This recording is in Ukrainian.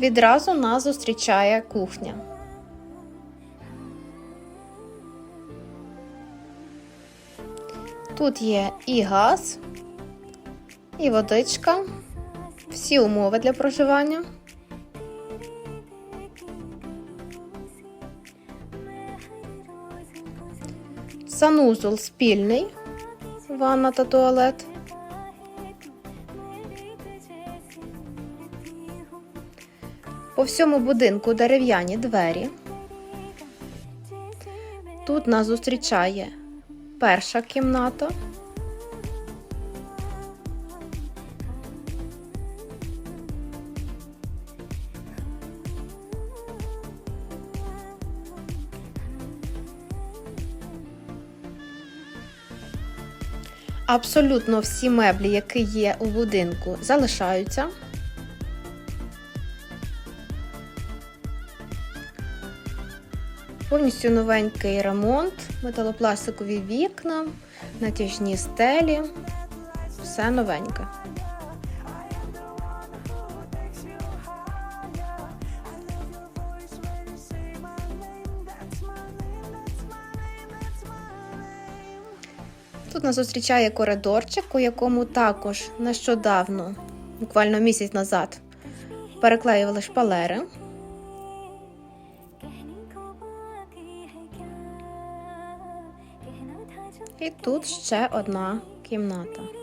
Відразу нас зустрічає кухня. Тут є і газ, і водичка, всі умови для проживання. Санузол спільний, ванна та туалет. По всьому будинку дерев'яні двері. Тут нас зустрічає перша кімната. Абсолютно всі меблі, які є у будинку, залишаються. Повністю новенький ремонт, металопластикові вікна, натяжні стелі. Все новеньке. Тут нас зустрічає коридорчик, у якому також нещодавно, буквально місяць назад, переклеювали шпалери. І тут ще одна кімната.